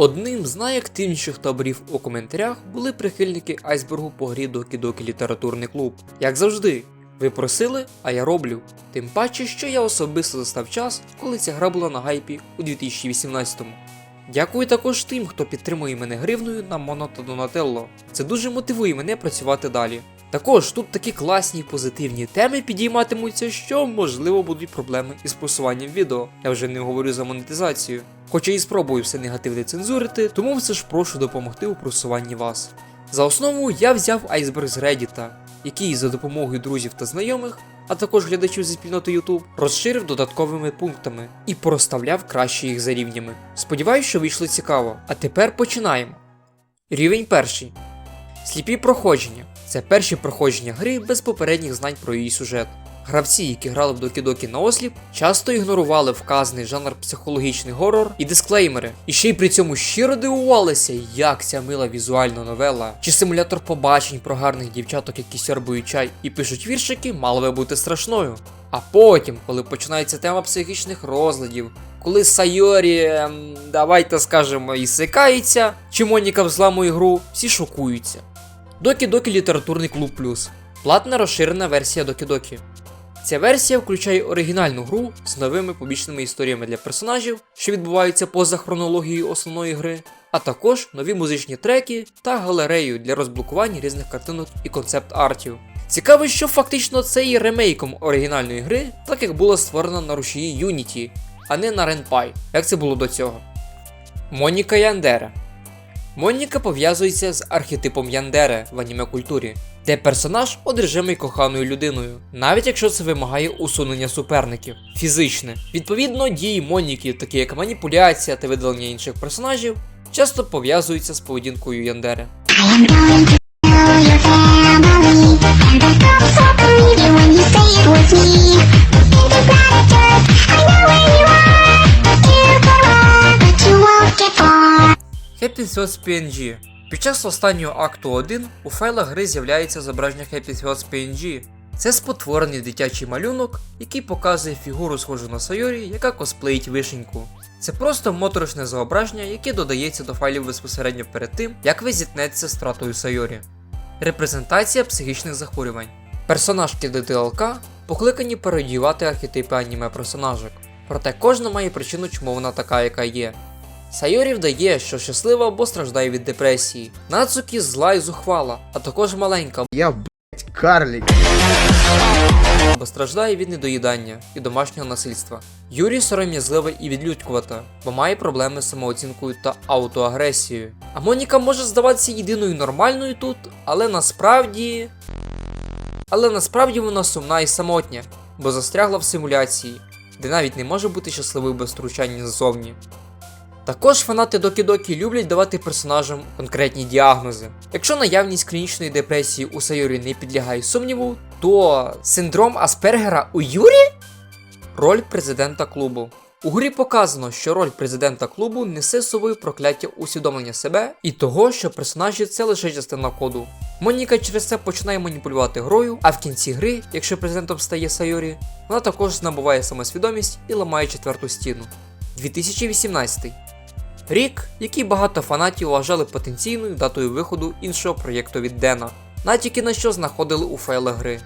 Одним з найактивніших таборів у коментарях були прихильники айсбергу по грі Докі Докі Літературний клуб. Як завжди, ви просили, а я роблю. Тим паче, що я особисто застав час, коли ця гра була на гайпі у 2018-му. Дякую також тим, хто підтримує мене гривною на Моно та Донателло. Це дуже мотивує мене працювати далі. Також тут такі класні позитивні теми підійматимуться, що можливо будуть проблеми із просуванням відео. Я вже не говорю за монетизацію. Хоча і спробую все негативне цензурити, тому все ж прошу допомогти у просуванні вас. За основу я взяв айсберг з Reddit, який за допомогою друзів та знайомих, а також глядачів зі спільноти YouTube, розширив додатковими пунктами і порозставляв краще їх за рівнями. Сподіваюсь, що вийшло цікаво. А тепер починаємо. Рівень перший. Сліпі проходження. Це перші проходження гри без попередніх знань про її сюжет. Гравці, які грали в Докі-Докі на осліп, часто ігнорували вказаний жанр психологічний горор і дисклеймери, і ще й при цьому щиро дивувалися, як ця мила візуальна новела чи симулятор побачень про гарних дівчаток, які сьорбують чай і пишуть віршики, мало би бути страшною. А потім, коли починається тема психічних розладів, коли Сайорі, ем, давайте скажемо, і сикається, чи Моніка взламує гру, всі шокуються. Докі-Докі Літературний клуб Плюс. Платна розширена версія Докі-Докі. Ця версія включає оригінальну гру з новими побічними історіями для персонажів, що відбуваються поза хронологією основної гри, а також нові музичні треки та галерею для розблокування різних картинок і концепт-артів. Цікаво, що фактично це є ремейком оригінальної гри, так як була створена на рушії Unity, а не на Ren'Py, як це було до цього. Моніка Яндера Моніка пов'язується з архетипом Яндере в аніме культурі, де персонаж одержимий коханою людиною, навіть якщо це вимагає усунення суперників, фізичне. Відповідно, дії Моніки, такі як маніпуляція та видалення інших персонажів, часто пов'язуються з поведінкою Яндере. Happy Thoughts PNG. Під час останнього акту 1 у файлах гри з'являється зображення Happy Thoughts PNG. Це спотворений дитячий малюнок, який показує фігуру схожу на Сайорі, яка косплеїть вишеньку. Це просто моторошне зображення, яке додається до файлів безпосередньо перед тим, як ви зіткнетеся з стратою Сайорі. Репрезентація психічних захворювань. Персонажки ДТЛК покликані пародіювати архетипи аніме персонажок. Проте кожна має причину, чому вона така, яка є. Сайорі вдає, що щаслива або страждає від депресії. Нацукі зла і зухвала, а також маленька, Я, блять, карлик. бо страждає від недоїдання і домашнього насильства. Юрій сором'язлива і відлюдькувата, бо має проблеми з самооцінкою та аутоагресією. А Моніка може здаватися єдиною нормальною тут, але насправді. Але насправді вона сумна і самотня, бо застрягла в симуляції, де навіть не може бути щасливою без втручання ззовні. Також фанати Докі-Докі люблять давати персонажам конкретні діагнози. Якщо наявність клінічної депресії у Сайорі не підлягає сумніву, то синдром Аспергера у Юрі? Роль президента клубу. У грі показано, що роль президента клубу несе з собою прокляття усвідомлення себе і того, що персонажі це лише частина коду. Моніка через це починає маніпулювати грою, а в кінці гри, якщо президентом стає Сайорі, вона також набуває самосвідомість і ламає четверту стіну. 2018 Рік, який багато фанатів вважали потенційною датою виходу іншого проєкту від Дена, натяки на що знаходили у файлах гри.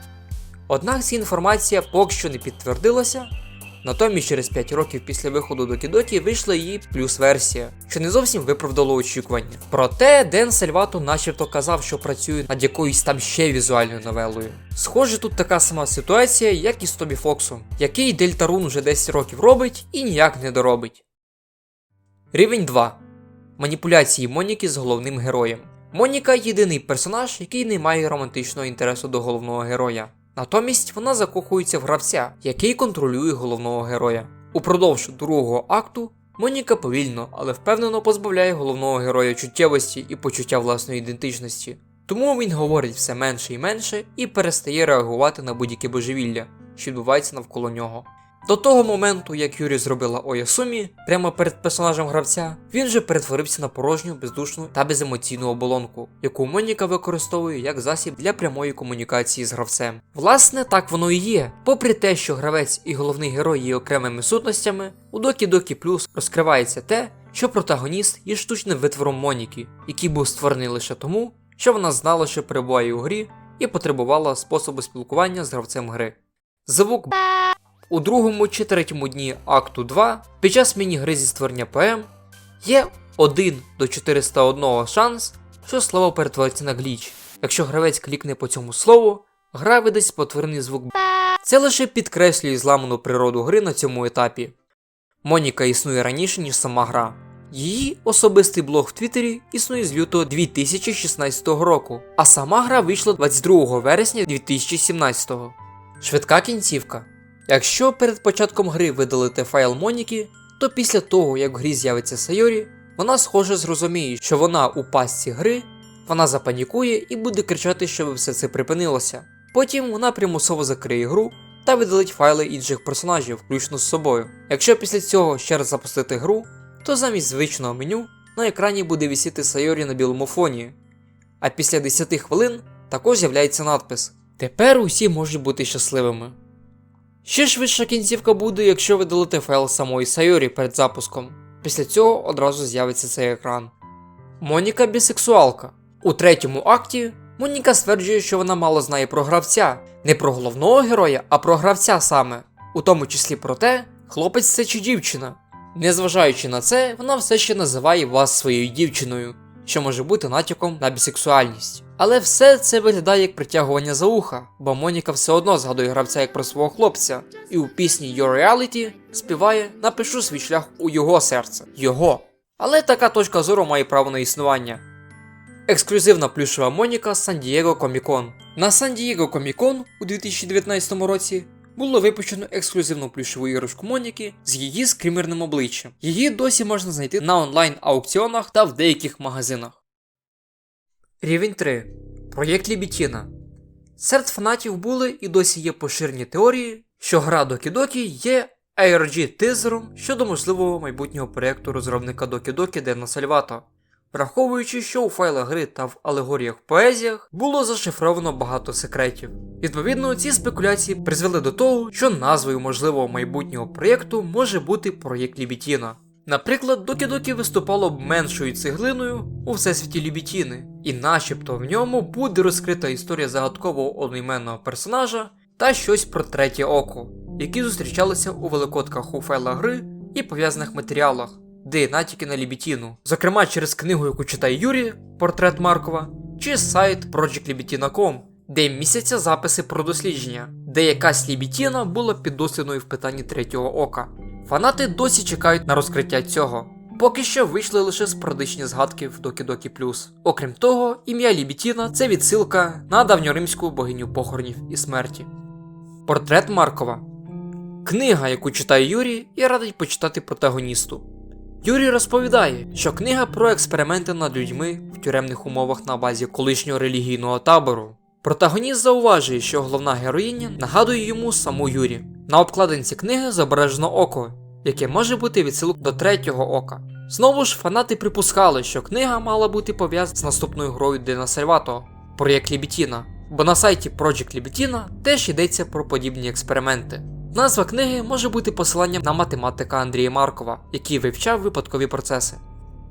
Однак ця інформація поки що не підтвердилася, натомість через 5 років після виходу до Кідокі вийшла її плюс-версія, що не зовсім виправдало очікування. Проте Ден Сальвато начебто казав, що працює над якоюсь там ще візуальною новелою. Схоже, тут така сама ситуація, як і з Тобі Фоксом, який Дельтарун уже 10 років робить і ніяк не доробить. Рівень 2. Маніпуляції Моніки з головним героєм. Моніка єдиний персонаж, який не має романтичного інтересу до головного героя. Натомість вона закохується в гравця, який контролює головного героя. Упродовж другого акту Моніка повільно, але впевнено позбавляє головного героя чуттєвості і почуття власної ідентичності. Тому він говорить все менше і менше і перестає реагувати на будь-яке божевілля, що відбувається навколо нього. До того моменту, як Юрі зробила Оясумі прямо перед персонажем гравця, він вже перетворився на порожню, бездушну та беземоційну оболонку, яку Моніка використовує як засіб для прямої комунікації з гравцем. Власне, так воно і є. Попри те, що гравець і головний герой є окремими сутностями, у Докі Докі Плюс розкривається те, що протагоніст є штучним витвором Моніки, який був створений лише тому, що вона знала, що перебуває у грі і потребувала способу спілкування з гравцем гри. Звук у другому чи третьому дні акту 2 під час міні-гри зі створення ПМ є 1 до 401 шанс, що слово перетвориться на гліч. Якщо гравець клікне по цьому слову, гра видасть спотворений звук. Це лише підкреслює зламану природу гри на цьому етапі. Моніка існує раніше, ніж сама гра. Її особистий блог в Твіттері існує з лютого 2016 року, а сама гра вийшла 22 вересня 2017. Швидка кінцівка. Якщо перед початком гри видалити файл Моніки, то після того, як в грі з'явиться Сайорі, вона схоже зрозуміє, що вона у пастці гри, вона запанікує і буде кричати, щоб все це припинилося. Потім вона примусово закриє гру та видалить файли інших персонажів, включно з собою. Якщо після цього ще раз запустити гру, то замість звичного меню на екрані буде висіти Сайорі на білому фоні. А після 10 хвилин також з'являється надпис Тепер усі можуть бути щасливими. Ще швидша кінцівка буде, якщо видалити файл самої Сайорі перед запуском. Після цього одразу з'явиться цей екран. Моніка бісексуалка. У третьому акті Моніка стверджує, що вона мало знає про гравця, не про головного героя, а про гравця саме, у тому числі про те, хлопець це чи дівчина. Незважаючи на це, вона все ще називає вас своєю дівчиною, що може бути натяком на бісексуальність. Але все це виглядає як притягування за уха, бо Моніка все одно згадує гравця як про свого хлопця, і у пісні Your Reality співає Напишу свій шлях у його серце. Його. Але така точка зору має право на існування. Ексклюзивна плюшова Моніка Diego Comic Con. На Diego Comic Con у 2019 році було випущено ексклюзивну плюшову іграшку Моніки з її скримерним обличчям. Її досі можна знайти на онлайн аукціонах та в деяких магазинах. Рівень 3. Проєкт Лібітіна. Серед фанатів були і досі є поширені теорії, що гра Doki є ARG-тизером щодо можливого майбутнього проєкту розробника Doki Дена Сальвата. Враховуючи, що у файлах гри та в алегоріях поезіях було зашифровано багато секретів. Відповідно, ці спекуляції призвели до того, що назвою можливого майбутнього проєкту може бути проєкт Лібітіна. Наприклад, Докі Докі виступало б меншою цеглиною у всесвіті Лібітіни, і начебто в ньому буде розкрита історія загадкового одноіменного персонажа та щось про третє око, які зустрічалися у великодках у файлах гри і пов'язаних матеріалах, де натяки на Лібітіну, зокрема через книгу, яку читає Юрій, портрет Маркова, чи сайт projectlibitina.com, де містяться записи про дослідження, де якась Лібітіна була піддослідною в питанні третього ока. Фанати досі чекають на розкриття цього. Поки що вийшли лише спорадичні згадки в Докі Докі Плюс. Окрім того, ім'я Лібітіна це відсилка на давньоримську богиню похоронів і смерті. Портрет Маркова. Книга, яку читає Юрій, і радить почитати протагоністу. Юрій розповідає, що книга про експерименти над людьми в тюремних умовах на базі колишнього релігійного табору. Протагоніст зауважує, що головна героїня нагадує йому саму Юрі. На обкладинці книги зображено око, яке може бути відсилок до третього ока. Знову ж фанати припускали, що книга мала бути пов'язана з наступною грою Дена Сальвато проєкт Лібітіна, бо на сайті Project Лібітіна теж йдеться про подібні експерименти. Назва книги може бути посиланням на математика Андрія Маркова, який вивчав випадкові процеси.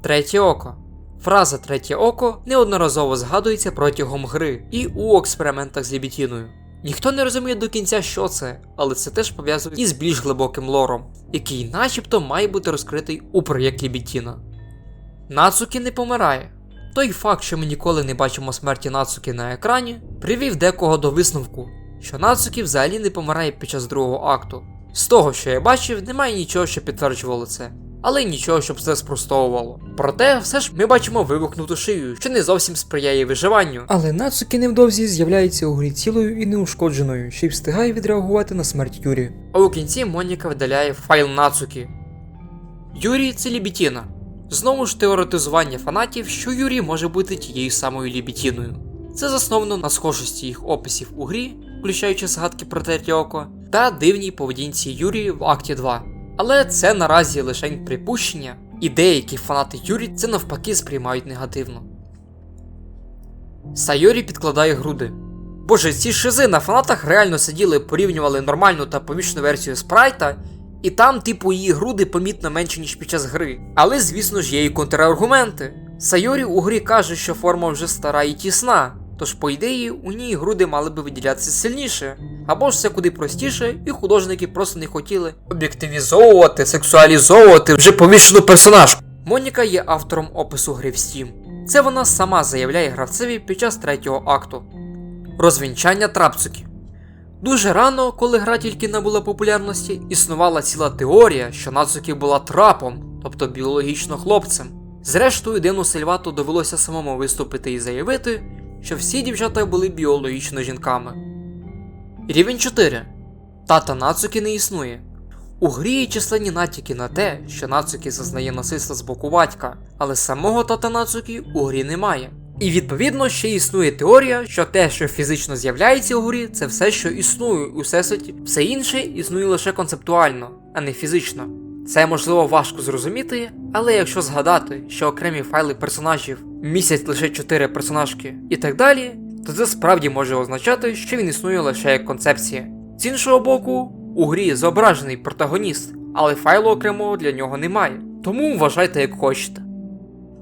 Третє око. Фраза третє око неодноразово згадується протягом гри і у експериментах з Лібітіною. Ніхто не розуміє до кінця, що це, але це теж пов'язує із більш глибоким лором, який начебто має бути розкритий у проєкті Бітіна. Нацуки не помирає. Той факт, що ми ніколи не бачимо смерті Нацуки на екрані, привів декого до висновку, що Нацуки взагалі не помирає під час другого акту. З того, що я бачив, немає нічого, що підтверджувало це, але нічого, щоб це спростовувало. Проте, все ж ми бачимо вивихнуту шию, що не зовсім сприяє виживанню. Але Нацуки невдовзі з'являється у грі цілою і неушкодженою, ще й встигає відреагувати на смерть Юрі. А у кінці Моніка видаляє файл Нацуки. Юрій це Лібітіна. Знову ж теоретизування фанатів, що Юрій може бути тією самою Лібітіною. Це засновано на схожості їх описів у грі, включаючи згадки про третє та дивній поведінці Юрії в акті 2. Але це наразі лише припущення, і деякі фанати Юрі це навпаки сприймають негативно. Сайорі підкладає груди. Боже, ці шизи на фанатах реально сиділи, порівнювали нормальну та помічну версію спрайта І там, типу, її груди помітно менше, ніж під час гри. Але, звісно ж, є і контраргументи. Сайорі у грі каже, що форма вже стара і тісна, тож, по ідеї, у ній груди мали би виділятися сильніше. Або ж все куди простіше, і художники просто не хотіли об'єктивізовувати, сексуалізовувати вже повішену персонажку. Моніка є автором опису гри в Steam. Це вона сама заявляє гравцеві під час третього акту. Розвінчання Трапцукі. Дуже рано, коли гра тільки набула популярності, існувала ціла теорія, що Нацукі була трапом, тобто біологічно хлопцем. Зрештою, Дену Сельвату довелося самому виступити і заявити, що всі дівчата були біологічно жінками. Рівень 4. Тата Нацукі не існує. У грі є численні натяки на те, що Нацукі зазнає насильства з боку батька, але самого тата Нацукі у грі немає. І відповідно ще існує теорія, що те, що фізично з'являється у грі, це все, що існує у всесвіті, все інше існує лише концептуально, а не фізично. Це можливо важко зрозуміти, але якщо згадати, що окремі файли персонажів містять лише 4 персонажки і так далі, то це справді може означати, що він існує лише як концепція. З іншого боку, у грі зображений протагоніст, але файлу окремого для нього немає. Тому вважайте як хочете.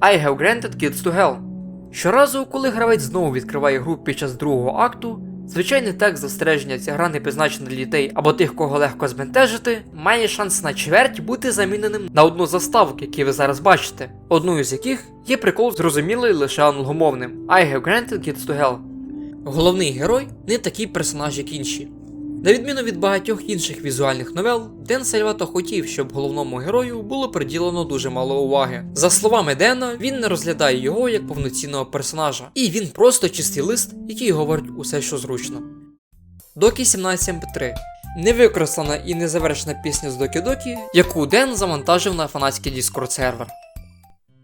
I have granted kids to hell. Щоразу, коли гравець знову відкриває гру під час другого акту, звичайний текст застереження ця гра не призначена для дітей або тих, кого легко збентежити, має шанс на чверть бути заміненим на одну заставок, які ви зараз бачите, одною з яких є прикол зрозумілий лише англомовним I have granted kids to hell. Головний герой не такий персонаж, як інші. На відміну від багатьох інших візуальних новел, Ден Сальвато хотів, щоб головному герою було приділено дуже мало уваги. За словами Дена, він не розглядає його як повноцінного персонажа, і він просто чистий лист, який говорить усе, що зручно. Докі 17 MP3 невикористана і незавершена пісня з Докі Докі, яку Ден завантажив на фанатський Discord сервер.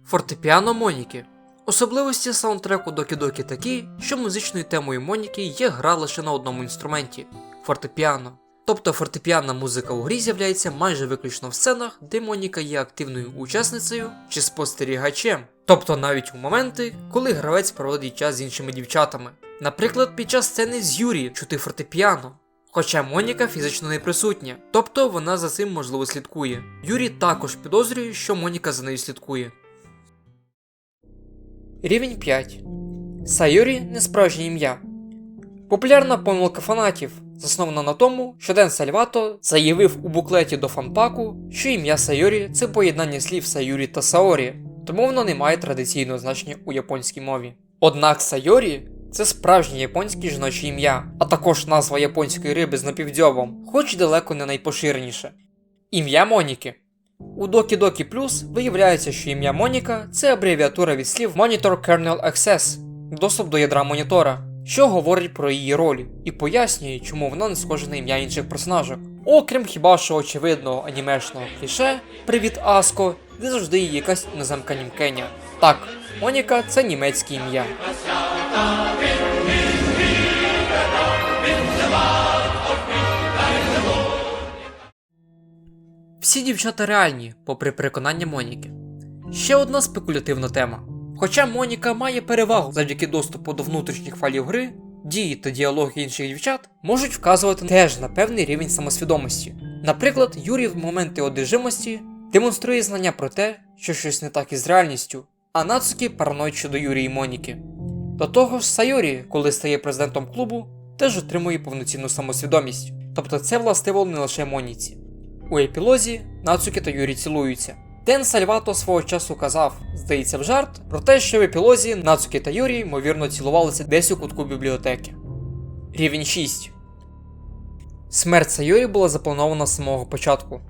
Фортепіано Моніки. Особливості саундтреку Докі Докі такі, що музичною темою Моніки є гра лише на одному інструменті фортепіано. Тобто фортепіанна музика у грі з'являється майже виключно в сценах, де Моніка є активною учасницею чи спостерігачем. Тобто навіть у моменти, коли гравець проводить час з іншими дівчатами. Наприклад, під час сцени з Юрі чути фортепіано. Хоча Моніка фізично не присутня, тобто вона за цим можливо слідкує. Юрі також підозрює, що Моніка за нею слідкує. Рівень 5. Сайорі не справжнє ім'я. Популярна помилка фанатів, заснована на тому, що Ден Сальвато заявив у буклеті до фанпаку, що ім'я Сайорі це поєднання слів Сайорі та Саорі, тому воно не має традиційного значення у японській мові. Однак Сайорі це справжнє японське жіноче ім'я, а також назва японської риби з напівдьобом, хоч і далеко не найпоширеніше. Ім'я Моніки. У Doki Doki Plus виявляється, що ім'я Моніка це абревіатура від слів Monitor Kernel Access доступ до ядра монітора, що говорить про її роль і пояснює, чому вона не схожа на ім'я інших персонажок. Окрім хіба що очевидного анімешного кліше Привіт Аско, де завжди є якась іноземка німкеня. Так, Моніка це німецьке ім'я. Всі дівчата реальні, попри переконання Моніки. Ще одна спекулятивна тема. Хоча Моніка має перевагу завдяки доступу до внутрішніх файлів гри, дії та діалоги інших дівчат можуть вказувати теж на певний рівень самосвідомості. Наприклад, Юрій в моменти одержимості демонструє знання про те, що щось не так із реальністю, а Нацукі параноїть щодо Юрії і Моніки. До того ж, Сайорі, коли стає президентом клубу, теж отримує повноцінну самосвідомість. Тобто це властиво не лише Моніці. У епілозі Нацуки та Юрі цілуються. Ден Сальвато свого часу казав, здається, в жарт, про те, що в епілозі Нацуки та Юрі ймовірно цілувалися десь у кутку бібліотеки. Рівень 6. Смерть Сайорі була запланована з самого початку.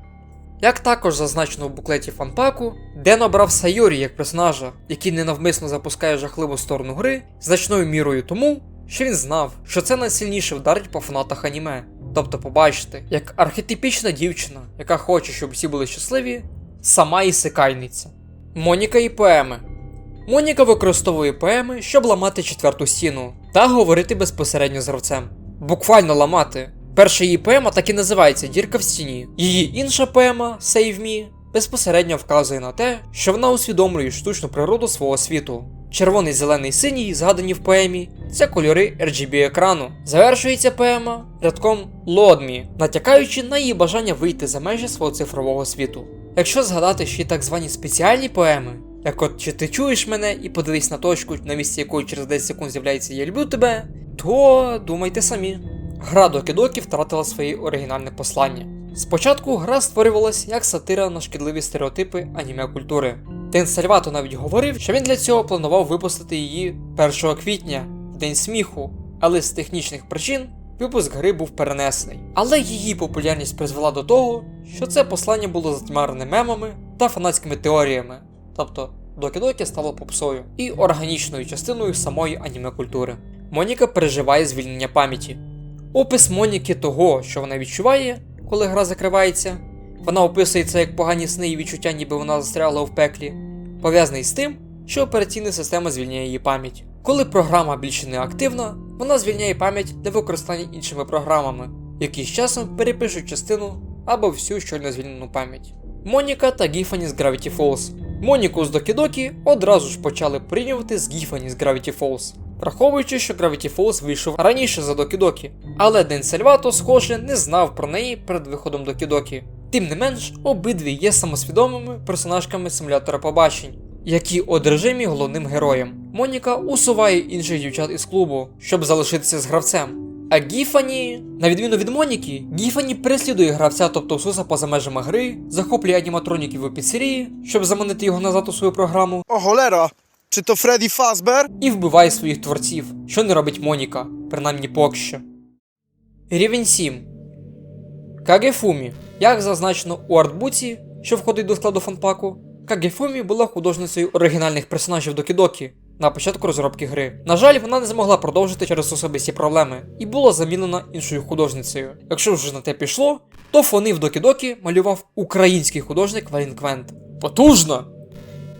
Як також зазначено в буклеті фанпаку, Ден обрав Сайорі як персонажа, який ненавмисно запускає жахливу сторону гри, значною мірою тому, що він знав, що це найсильніше вдарить по фанатах аніме. Тобто побачити, як архетипічна дівчина, яка хоче, щоб всі були щасливі, сама ісекайниця. Моніка і поеми. Моніка використовує поеми, щоб ламати четверту стіну та говорити безпосередньо з гравцем. Буквально ламати. Перша її поема так і називається Дірка в стіні. Її інша поема Save Me безпосередньо вказує на те, що вона усвідомлює штучну природу свого світу. Червоний, зелений, синій, згадані в поемі, це кольори RGB екрану. Завершується поема рядком Лодмі, натякаючи на її бажання вийти за межі свого цифрового світу. Якщо згадати ще так звані спеціальні поеми, як от чи ти чуєш мене і подивись на точку, на місці якої через 10 секунд з'являється Я люблю тебе, то думайте самі. Гра Докі-Докі втратила своє оригінальне послання. Спочатку гра створювалась як сатира на шкідливі стереотипи аніме культури. Ден Сальвато навіть говорив, що він для цього планував випустити її 1 квітня, в день сміху, але з технічних причин випуск гри був перенесений. Але її популярність призвела до того, що це послання було затьмарене мемами та фанатськими теоріями, тобто Докі-Докі стало попсою і органічною частиною самої аніме культури. Моніка переживає звільнення пам'яті. Опис Моніки того, що вона відчуває, коли гра закривається, вона описує це як погані сни і відчуття, ніби вона застрягла в пеклі, пов'язаний з тим, що операційна система звільняє її пам'ять. Коли програма більше не активна, вона звільняє пам'ять для використання іншими програмами, які з часом перепишуть частину або всю щойно звільнену пам'ять. Моніка та Гіфані з Gravity Falls. Моніку з Докі-Докі одразу ж почали порівнювати з Гіфані з Gravity Falls, враховуючи, що Gravity Falls вийшов раніше за Докі-Докі, але Ден Сальвато, схоже, не знав про неї перед виходом Докі-Докі. Тим не менш, обидві є самосвідомими персонажками симулятора побачень, які одержимі головним героєм. Моніка усуває інших дівчат із клубу, щоб залишитися з гравцем. А Гіфані, на відміну від Моніки, Гіфані переслідує гравця, тобто Суса поза межами гри, захоплює аніматроніків у піцерії, щоб заманити його назад у свою програму, O cholera! Czy to Freddy Fazbear? і вбиває своїх творців, що не робить Моніка, принаймні поки що. Рівень 7. Кагефумі. Як зазначено у артбуці, що входить до складу фанпаку, Кагефумі була художницею оригінальних персонажів Докі-Докі на початку розробки гри. На жаль, вона не змогла продовжити через особисті проблеми і була замінена іншою художницею. Якщо вже на те пішло, то фони в Докі-Докі малював український художник Валін Квент. Потужно!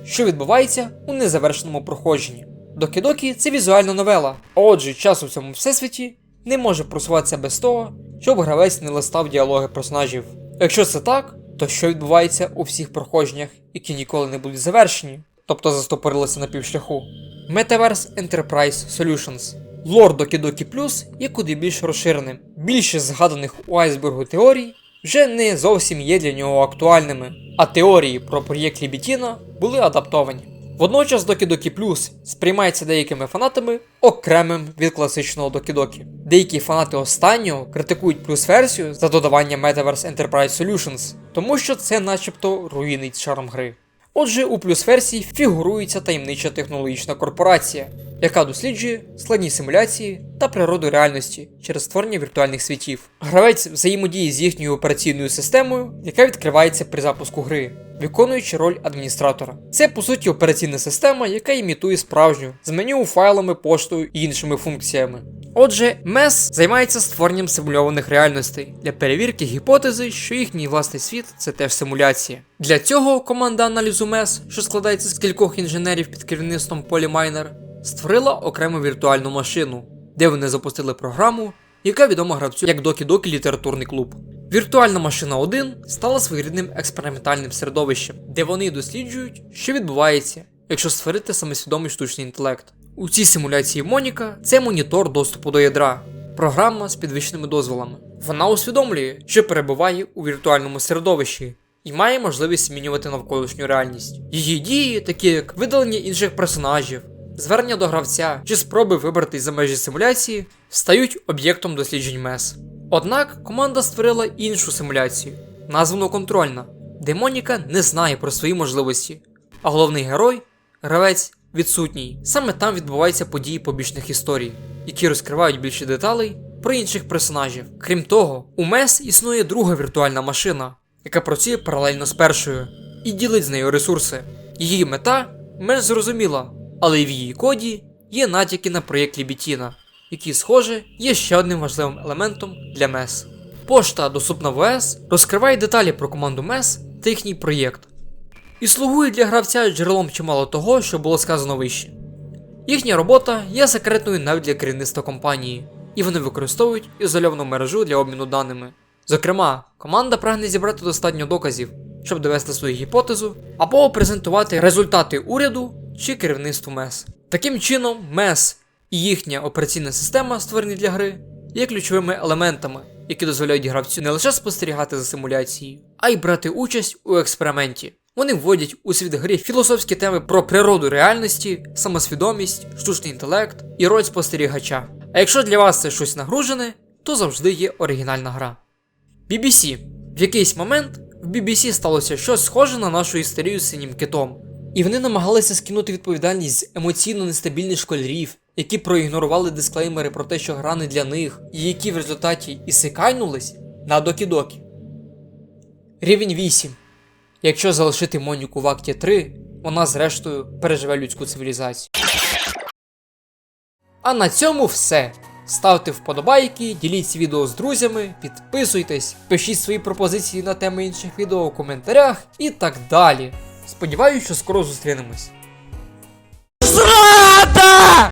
що відбувається у незавершеному проходженні. Докі-Докі це візуальна новела, а отже, час у цьому всесвіті не може просуватися без того, щоб гравець не листав діалоги персонажів. Якщо це так, то що відбувається у всіх проходженнях, які ніколи не будуть завершені, тобто застопорилися на півшляху. Metaverse Enterprise Solutions. Лор Докі-Докі Плюс є куди більш розширеним. Більшість згаданих у айсбергу теорій вже не зовсім є для нього актуальними, а теорії про проєкт Лібітіна були адаптовані. Водночас Докідокі Плюс сприймається деякими фанатами окремим від класичного Докідокі. Деякі фанати останнього критикують плюс-версію за додавання Metaverse Enterprise Solutions, тому що це начебто руїнить шарм гри. Отже, у плюс-версії фігурується таємнича технологічна корпорація, яка досліджує складні симуляції та природу реальності через створення віртуальних світів. Гравець взаємодіє з їхньою операційною системою, яка відкривається при запуску гри, виконуючи роль адміністратора. Це по суті операційна система, яка імітує справжню з меню, файлами, поштою і іншими функціями. Отже, MES займається створенням симульованих реальностей для перевірки гіпотези, що їхній власний світ це теж симуляція. Для цього команда аналізу MES, що складається з кількох інженерів під керівництвом Полі Майнер, створила окрему віртуальну машину, де вони запустили програму, яка відома гравцю як Докі Докі літературний клуб. Віртуальна машина 1 стала своєрідним експериментальним середовищем, де вони досліджують, що відбувається, якщо створити самосвідомий штучний інтелект. У цій симуляції Моніка це монітор доступу до ядра, програма з підвищеними дозволами. Вона усвідомлює, що перебуває у віртуальному середовищі і має можливість змінювати навколишню реальність. Її дії, такі як видалення інших персонажів, звернення до гравця чи спроби вибратись за межі симуляції, стають об'єктом досліджень МЕС. Однак команда створила іншу симуляцію, названу контрольна, де Моніка не знає про свої можливості, а головний герой, гравець, відсутній. Саме там відбуваються події побічних історій, які розкривають більше деталей про інших персонажів. Крім того, у МЕС існує друга віртуальна машина, яка працює паралельно з першою і ділить з нею ресурси. Її мета менш зрозуміла, але в її коді є натяки на проєкт Лібітіна, який, схоже, є ще одним важливим елементом для МЕС. Пошта, доступна в ОС, розкриває деталі про команду МЕС та їхній проєкт, і слугує для гравця джерелом чимало того, що було сказано вище. Їхня робота є секретною навіть для керівництва компанії, і вони використовують ізольовану мережу для обміну даними. Зокрема, команда прагне зібрати достатньо доказів, щоб довести свою гіпотезу, або презентувати результати уряду чи керівництву МЕС. Таким чином, MES і їхня операційна система, створені для гри, є ключовими елементами, які дозволяють гравцю не лише спостерігати за симуляцією, а й брати участь у експерименті. Вони вводять у світ гри філософські теми про природу реальності, самосвідомість, штучний інтелект і роль спостерігача. А якщо для вас це щось нагружене, то завжди є оригінальна гра. BBC. В якийсь момент в BBC сталося щось схоже на нашу історію з синім китом. І вони намагалися скинути відповідальність з емоційно нестабільних школярів, які проігнорували дисклеймери про те, що гра не для них, і які в результаті ісикайнулись на докі-докі. Рівень 8. Якщо залишити Моніку в акті 3, вона зрештою переживе людську цивілізацію. А на цьому все. Ставте вподобайки, діліться відео з друзями, підписуйтесь, пишіть свої пропозиції на теми інших відео у коментарях і так далі. Сподіваюсь, що скоро зустрінемось. Зрада!